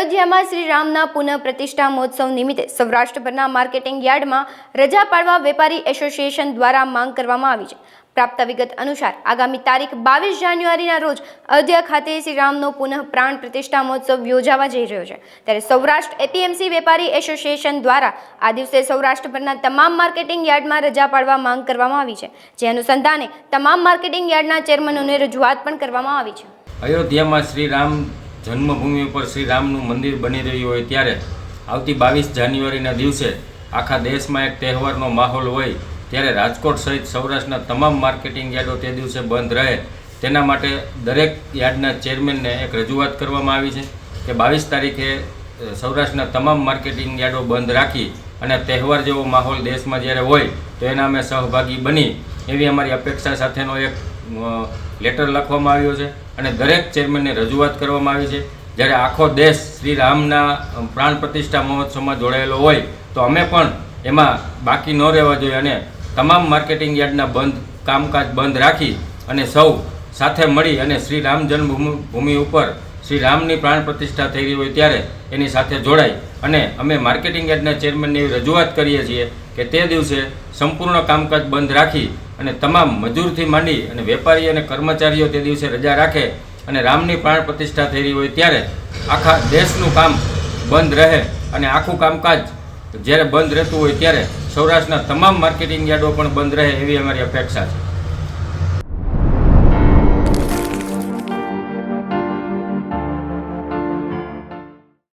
અયોધ્યામાં શ્રી રામના પુનઃ પ્રતિષ્ઠા મહોત્સવ નિમિત્તે સૌરાષ્ટ્રભરના માર્કેટિંગ યાર્ડમાં રજા પાડવા વેપારી એસોસિએશન દ્વારા માંગ કરવામાં આવી છે. પ્રાપ્ત વિગત અનુસાર, આગામી તારીખ બાવીસ જાન્યુઆરીના રોજ અયોધ્યા ખાતે શ્રી રામનો પુનઃ પ્રાણ પ્રતિષ્ઠા મહોત્સવ યોજાવા જઈ રહ્યો છે. ત્યારે સૌરાષ્ટ્ર એપીએમસી વેપારી એસોસિએશન દ્વારા આ દિવસે સૌરાષ્ટ્રભરના તમામ માર્કેટિંગ યાર્ડમાં રજા પાડવા માંગ કરવામાં આવી છે. જે અનુસંધાને તમામ માર્કેટિંગ યાર્ડના ચેરમેનોને રજૂઆત પણ કરવામાં આવી છે. અયોધ્યામાં શ્રી રામ જન્મભૂમિ ઉપર શ્રી રામનું મંદિર બની રહ્યું હોય ત્યારે આવતી બાવીસ જાન્યુઆરીના દિવસે આખા દેશમાં એક તહેવારનો માહોલ હોય ત્યારે રાજકોટ સહિત સૌરાષ્ટ્રના તમામ માર્કેટિંગ યાર્ડો તે દિવસે બંધ રહે. તેના માટે દરેક યાર્ડના ચેરમેનને એક રજૂઆત કરવામાં આવી છે કે બાવીસ તારીખે સૌરાષ્ટ્રના તમામ માર્કેટિંગ યાર્ડો બંધ રાખી અને તહેવાર જેવો માહોલ દેશમાં જ્યારે હોય તો એના અમે સહભાગી બની એવી અમારી અપેક્ષા સાથેનો એક લેટર લખવામાં આવ્યો છે અને દરેક ચેરમેનને રજૂઆત કરવામાં આવી છે. જ્યારે આખો દેશ શ્રી રામના પ્રાણ પ્રતિષ્ઠા મહોત્સવમાં જોડાયેલો હોય, તો અમે પણ એમાં બાકી ન રહેવા જોઈએ અને તમામ માર્કેટિંગ યાર્ડના બંધ, કામકાજ બંધ રાખી અને સૌ સાથે મળી અને શ્રી રામ જન્મભૂમિ, ભૂમિ ઉપર શ્રી રામની પ્રાણ પ્રતિષ્ઠા થઈ રહી હોય ત્યારે એની સાથે જોડાઈ અને અમે માર્કેટિંગ યાર્ડના ચેરમેનને એવી રજૂઆત કરીએ છીએ કે તે દિવસે સંપૂર્ણ કામકાજ બંધ રાખી અને તમામ મજૂરથી માંડી અને વેપારી અને કર્મચારીઓ તે દિવસે રજા રાખે અને રામની પ્રાણ પ્રતિષ્ઠા થઈ રહી હોય ત્યારે આખા દેશનું કામ બંધ રહે અને આખું કામકાજ જ્યારે બંધ રહેતું હોય ત્યારે સૌરાષ્ટ્રના તમામ માર્કેટિંગ યાર્ડો પણ બંધ રહે એવી અમારી અપેક્ષા છે.